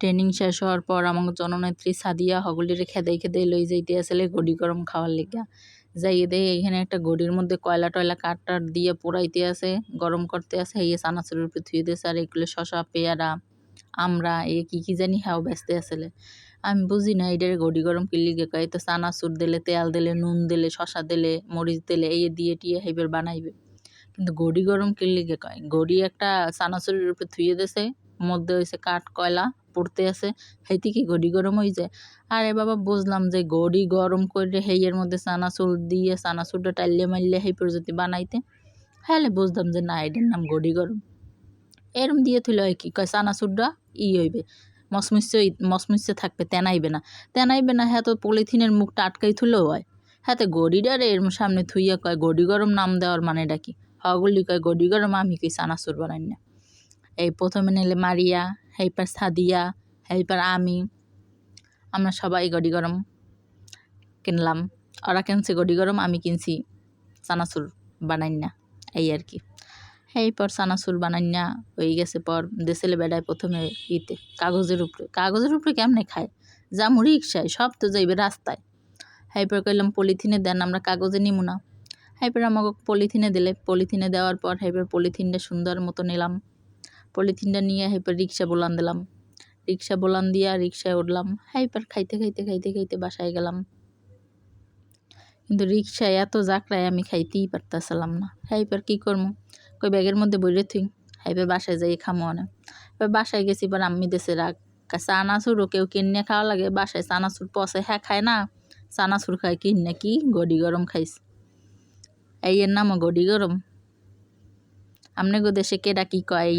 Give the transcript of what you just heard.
Training শেষ হওয়ার পর আমার জননেত্রী সাদিয়া হগলিরে খেদাই খেদাই লই যাইতে আসলে গড়ি গরম খাওয়ার লেগা। যাইয়ে দেয় এখানে একটা গড়ির মধ্যে কয়লা টয়লা কাঠ টাট দিয়ে পোড়াইতে আছে গরম করতে আছে এই চানাচুরের উপরে থুয়ে দিয়েছে আর এগুলো শশা, পেয়ারা আমরা এ কি কি জানি হাও ব্যস্ত আসলে। আমি বুঝি না এটার গড়ি গরম কিলিগে কয় তো চানাচুর দিলে, তেল দিলে, নুন দিলে, শশা দিলে, মরিচ দিলে, এই দিয়ে টিয়ে হেবের বানাইবে। কিন্তু গড়ি গরম কিলিগে কয়, গড়ি একটা চানাচুরের উপরে থুয়ে দিয়েছে মধ্যে হয়েছে কাঠ, কয়লা পড়তে আছে, হেইতে কি গড়ি গরম হয়ে যায়? আরে বাবা, বুঝলাম যে গড়ি গরম করে হেইয়ের মধ্যে চানাচুর দিয়ে চানাচুরটা টাইলে মারলে হেই যদি বানাইতে। হ্যাঁ বুঝলাম যে না, এটার নাম গড়ি গরম। এরম দিয়ে থইলে হয় কি? কয় চানাচুরটা ই হইবে মসমুসে মসমুসে থাকবে, তেনাইবে না। তেনাইবে না হ্যাঁ তো পলিথিনের মুখটা আটকাই থুলেও হয়। হাতে গড়িটারে এর সামনে থুইয়া কয় গড়ি গরম নাম দেওয়ার মানেটা কি? হগুলি কয় গড়ি গরম, আমি কই চানাচুর বানাই না। এই প্রথমে নিলে মারিয়া হেইপার সাদিয়া হেইপার আমি। আমরা সবাই গড়ি গরম কিনলাম। ওরা কিনছে গড়ি গরম আমি কিনছি চানাচুর বানাই না এই আর কি। এই এরপর চানাচুর বানাই না হয়ে গেছে পর দেশেলে বেড়ায় প্রথমে ইতে। কাগজের উপরে কাগজের উপরে কেমনে খায়? যাম রিক্সায়, সব তো যাইবে রাস্তায়। হাইপার কইলাম, পলিথিনে দেন, আমরা কাগজে নিমু না। হাইপার আমাকে পলিথিনে দিলে। পলিথিনে দেওয়ার পর হাইপার পলিথিনটা সুন্দর মতো নিলাম। পলিথিনটা নিয়ে হাইপার রিক্সা বোলান দিলাম। রিক্সা বোলান দিয়া রিক্সায় উঠলাম। হাইপার খাইতে খাইতে খাইতে খাইতে বাসায় গেলাম। কিন্তু রিক্সায় এত জাকড়ায় আমি খাইতেই পারতাছিলাম না। হাইপার কী করব কই ব্যাগের মধ্যে বইরে থুই। হাইপার বাসায় যাই খামো অনেক এবার বাসায় গেছি, এবার আম্মি দেশে রাগ। চানাচুরও কেউ কিনে খাওয়া লাগে। বাসায় চানাচুর পচে। হ্যাঁ খায় না? চানাচুর খায় কিনে কি গডি গরম খাইস? এই এর নামও গডি গরম। আমনে গো দেশে কেডা কি কয় এই